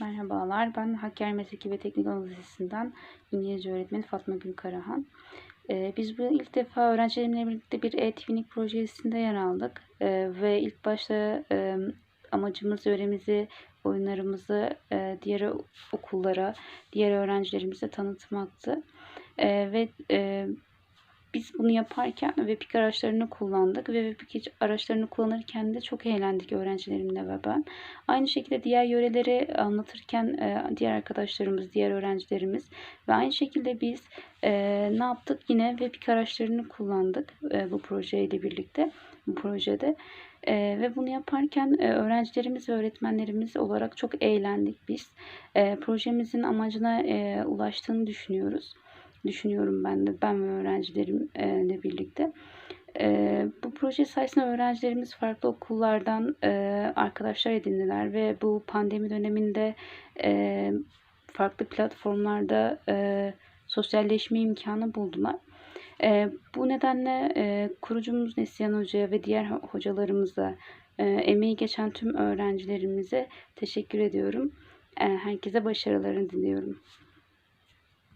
Merhabalar, ben Hakkari Mesleki ve Teknik Anadolu Lisesi'nden İngilizce öğretmeni Fatma Gül Karahan. Ee, biz bu ilk defa öğrencilerimle birlikte bir e-twinning projesinde yer aldık. Ee, ve ilk başta e, amacımız öğremizi, oyunlarımızı e, diğer okullara, diğer öğrencilerimize tanıtmaktı. Ee, ve e, biz bunu yaparken Webpick araçlarını kullandık ve Webpick araçlarını kullanırken de çok eğlendik öğrencilerimle ve ben. Aynı şekilde diğer yöreleri anlatırken e, diğer arkadaşlarımız, diğer öğrencilerimiz ve aynı şekilde biz e, ne yaptık? Yine Webpick araçlarını kullandık e, bu projeyle birlikte, bu projede. ve bunu yaparken öğrencilerimiz ve öğretmenlerimiz olarak çok eğlendik biz. projemizin amacına ulaştığını düşünüyoruz düşünüyorum ben de ben ve öğrencilerimle birlikte. bu proje sayesinde öğrencilerimiz farklı okullardan arkadaşlar edindiler ve bu pandemi döneminde farklı platformlarda sosyalleşme imkanı buldular. bu nedenle kurucumuz Neslihan Hoca'ya ve diğer hocalarımıza, emeği geçen tüm öğrencilerimize teşekkür ediyorum. herkese başarılarını diliyorum.